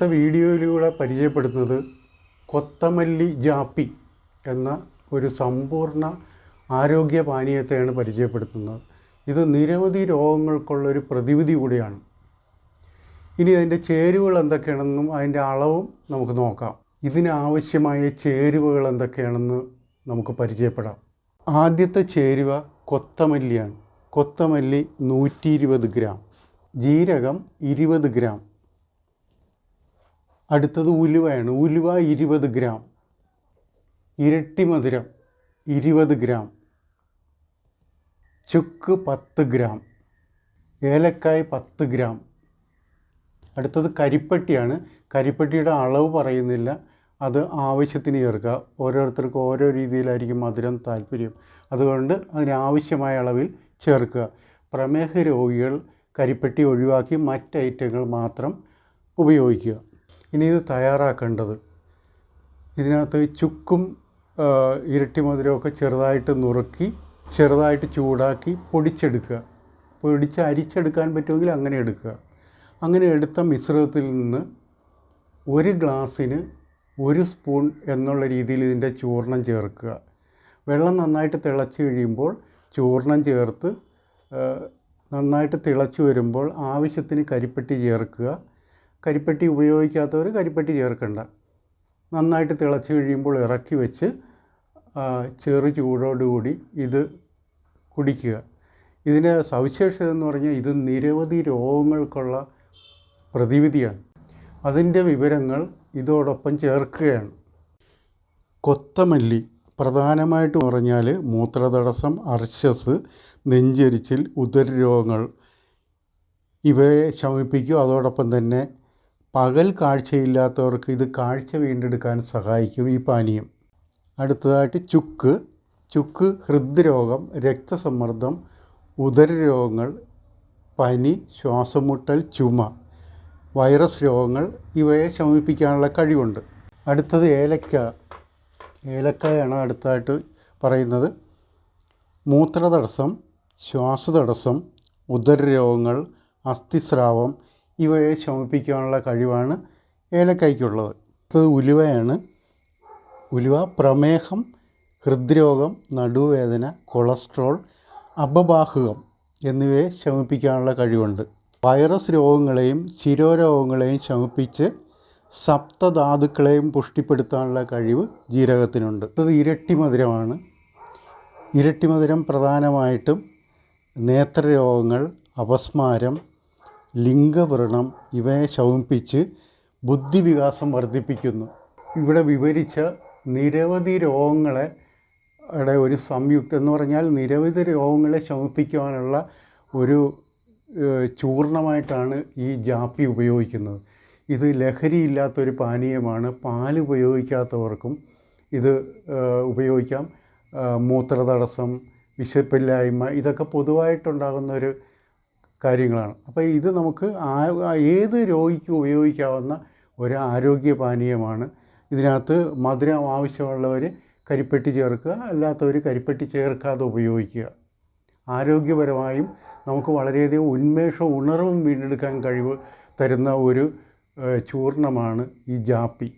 അടുത്ത വീഡിയോയിലൂടെ പരിചയപ്പെടുത്തുന്നത് കൊത്തമല്ലി ജാപ്പി എന്ന ഒരു സമ്പൂർണ ആരോഗ്യ പാനീയത്തെയാണ് പരിചയപ്പെടുത്തുന്നത്. ഇത് നിരവധി രോഗങ്ങൾക്കുള്ളൊരു പ്രതിവിധി കൂടിയാണ്. ഇനി അതിന്റെ ചേരുവകൾ എന്തൊക്കെയാണെന്നും അതിന്റെ അളവും നമുക്ക് നോക്കാം. ഇതിനാവശ്യമായ ചേരുവകൾ എന്തൊക്കെയാണെന്ന് നമുക്ക് പരിചയപ്പെടാം. ആദ്യത്തെ ചേരുവ കൊത്തമല്ലിയാണ്. കൊത്തമല്ലി നൂറ്റി ഗ്രാം. ജീരകം ഇരുപത് ഗ്രാം. അടുത്തത് ഉലുവയാണ്. ഉലുവ ഇരുപത് ഗ്രാം. ഇരട്ടി മധുരം ഇരുപത് ഗ്രാം. ചുക്ക് പത്ത് ഗ്രാം. ഏലക്കായ് പത്ത് ഗ്രാം. അടുത്തത് കരിപ്പട്ടിയാണ്. കരിപ്പട്ടിയുടെ അളവ് പറയുന്നില്ല. അത് ആവശ്യത്തിന് ചേർക്കുക. ഓരോരുത്തർക്കും ഓരോ രീതിയിലായിരിക്കും മധുരം താല്പര്യം. അതുകൊണ്ട് അതിനാവശ്യമായ അളവിൽ ചേർക്കുക. പ്രമേഹ രോഗികൾ കരിപ്പട്ടി ഒഴിവാക്കി മറ്റ് ഐറ്റങ്ങൾ മാത്രം ഉപയോഗിക്കുക. ഇനി ഇത് തയ്യാറാക്കേണ്ടത്. ഇതിനകത്ത് ചുക്കും ഇരട്ടി മധുരമൊക്കെ ചെറുതായിട്ട് നുറുക്കി ചെറുതായിട്ട് ചൂടാക്കി പൊടിച്ചെടുക്കുക. പൊടിച്ച് അരിച്ചെടുക്കാൻ പറ്റുമെങ്കിൽ അങ്ങനെ എടുക്കുക. അങ്ങനെ എടുത്ത മിശ്രിതത്തിൽ നിന്ന് ഒരു ഗ്ലാസ്സിന് ഒരു സ്പൂൺ എന്നുള്ള രീതിയിൽ ഇതിന്റെ ചൂർണം ചേർക്കുക. വെള്ളം നന്നായിട്ട് തിളച്ച് കഴിയുമ്പോൾ ചൂർണം ചേർത്ത് നന്നായിട്ട് തിളച്ച് വരുമ്പോൾ ആവശ്യത്തിന് കരിപ്പെട്ടി ചേർക്കുക. കരിപ്പെട്ടി ഉപയോഗിക്കാത്തവർ കരിപ്പെട്ടി ചേർക്കണ്ട. നന്നായിട്ട് തിളച്ച് കഴിയുമ്പോൾ ഇറക്കി വെച്ച് ചെറു ചൂടോടുകൂടി ഇത് കുടിക്കുക. ഇതിന്റെ സവിശേഷത എന്ന് പറഞ്ഞാൽ ഇത് നിരവധി രോഗങ്ങൾക്കുള്ള പ്രതിവിധിയാണ്. അതിന്റെ വിവരങ്ങൾ ഇതോടൊപ്പം ചേർക്കുകയാണ്. കൊത്തമല്ലി പ്രധാനമായിട്ട് പറഞ്ഞാൽ മൂത്രതടസ്സം അർശസ് നെഞ്ചരിച്ചിൽ ഉദരരോഗങ്ങൾ ഇവയെ ശമിപ്പിക്കും. അതോടൊപ്പം തന്നെ പകൽ കാഴ്ചയില്ലാത്തവർക്ക് ഇത് കാഴ്ച വീണ്ടെടുക്കാൻ സഹായിക്കും ഈ പാനീയം. അടുത്തതായിട്ട് ചുക്ക്. ചുക്ക് ഹൃദ്രോഗം രക്തസമ്മർദ്ദം ഉദരരോഗങ്ങൾ പനി ശ്വാസമുട്ടൽ ചുമ വൈറസ് രോഗങ്ങൾ ഇവയെ ശമിപ്പിക്കാനുള്ള കഴിവുണ്ട്. അടുത്തത് ഏലക്ക. ഏലക്കായാണ് അടുത്തായിട്ട് പറയുന്നത്. മൂത്രതടസ്സം ശ്വാസതടസ്സം ഉദരരോഗങ്ങൾ അസ്ഥിസ്രാവം ഇവയെ ശമിപ്പിക്കാനുള്ള കഴിവാണ് ഏലക്കായ്ക്കുള്ളത്. അടുത്തത് ഉലുവയാണ്. ഉലുവ പ്രമേഹം ഹൃദ്രോഗം നടുവേദന കൊളസ്ട്രോൾ അപബാഹുകം എന്നിവയെ ശമിപ്പിക്കാനുള്ള കഴിവുണ്ട്. വൈറസ് രോഗങ്ങളെയും ശിരോരോഗങ്ങളെയും ശമിപ്പിച്ച് സപ്തധാതുക്കളെയും പുഷ്ടിപ്പെടുത്താനുള്ള കഴിവ് ജീരകത്തിനുണ്ട്. അത് ഇരട്ടി മധുരമാണ്. ഇരട്ടി മധുരം പ്രധാനമായിട്ടും നേത്രരോഗങ്ങൾ അപസ്മാരം ലിംഗവ്രണം ഇവയെ ശമിപ്പിച്ച് ബുദ്ധിവികാസം വർദ്ധിപ്പിക്കുന്നു. ഇവിടെ വിവരിച്ച നിരവധി രോഗങ്ങളെ ടെ ഒരു സംയുക്തം എന്ന് പറഞ്ഞാൽ നിരവധി രോഗങ്ങളെ ശമിപ്പിക്കുവാനുള്ള ഒരു ചൂർണമായിട്ടാണ് ഈ ജാപ്പി ഉപയോഗിക്കുന്നത്. ഇത് ലഹരിയില്ലാത്തൊരു പാനീയമാണ്. പാൽ ഉപയോഗിക്കാത്തവർക്കും ഇത് ഉപയോഗിക്കാം. മൂത്രതടസ്സം വിശപ്പില്ലായ്മ ഇതൊക്കെ പൊതുവായിട്ടുണ്ടാകുന്ന ഒരു കാര്യങ്ങളാണ്. അപ്പോൾ ഇത് നമുക്ക് ഏത് രോഗിക്കും ഉപയോഗിക്കാവുന്ന ഒരു ആരോഗ്യ പാനീയമാണ്. ഇതിനകത്ത് മധുരം ആവശ്യമുള്ളവർ കരിപ്പെട്ടി ചേർക്കുക അല്ലാത്തവർ കരിപ്പെട്ടി ചേർക്കാതെ ഉപയോഗിക്കുക. ആരോഗ്യപരമായും നമുക്ക് വളരെയധികം ഉന്മേഷവും ഉണർവും വീണ്ടെടുക്കാൻ കഴിവ് തരുന്ന ഒരു ചൂർണമാണ് ഈ ജാപ്പി.